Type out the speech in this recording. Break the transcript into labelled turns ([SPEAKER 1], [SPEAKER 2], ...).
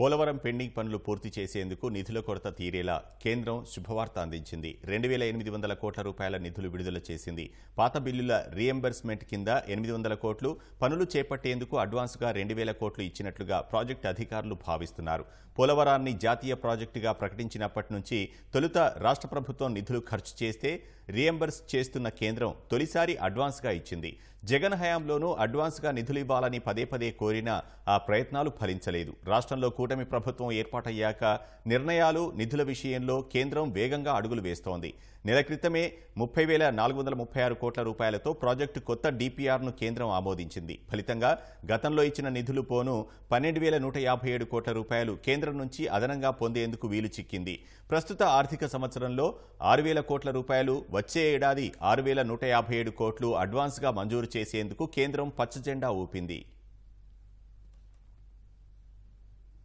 [SPEAKER 1] Polavaram pending పనులు పూర్తి చేసేందుకు నిధుల కొరత తీరేలా కేంద్రం శుభవార్త అందించింది. రెండు వేల ఎనిమిది వందల కోట్ల రూపాయల నిధులు విడుదల చేసింది. పాత బిల్లుల రీఎంబర్స్మెంట్ కింద ఎనిమిది వందల కోట్లు పనులు చేపట్టేందుకు అడ్వాన్స్గా రెండు వేల కోట్లు ఇచ్చినట్లుగా ప్రాజెక్టు అధికారులు భావిస్తున్నారు. పోలవరాన్ని జాతీయ ప్రాజెక్టుగా ప్రకటించినప్పటి నుంచి తొలుత రాష్ట్ర ప్రభుత్వం నిధులు ఖర్చు చేస్తే రీఎంబర్స్ చేస్తున్న కేంద్రం తొలిసారి అడ్వాన్స్గా ఇచ్చింది. జగన్ హయాంలోనూ అడ్వాన్స్గా నిధులు ఇవ్వాలని పదే పదే కోరినా ఆ ప్రయత్నాలు ఫలించలేదు. రాష్ట్రంలో కూటమి ప్రభుత్వం ఏర్పాటయ్యాక నిర్ణయాలు నిధుల విషయంలో కేంద్రం వేగంగా అడుగులు వేస్తోంది. నెల క్రితమే ముప్పై వేల నాలుగు వందల ముప్పై ఆరు కోట్ల రూపాయలతో ప్రాజెక్టు కొత్త డిపిఆర్ను కేంద్రం ఆమోదించింది. ఫలితంగా గతంలో ఇచ్చిన నిధులు పోను పన్నెండు వేల నూట యాభై ఏడు కోట్ల రూపాయలు కేంద్రం నుంచి అదనంగా పొందేందుకు వీలు చిక్కింది. ప్రస్తుత ఆర్థిక సంవత్సరంలో ఆరు వేల కోట్ల రూపాయలు వచ్చే ఏడాది ఆరు వేల నూట యాభై ఏడు కోట్లు అడ్వాన్స్గా మంజూరు చేసేందుకు కేంద్రం పచ్చజెండా ఊపింది.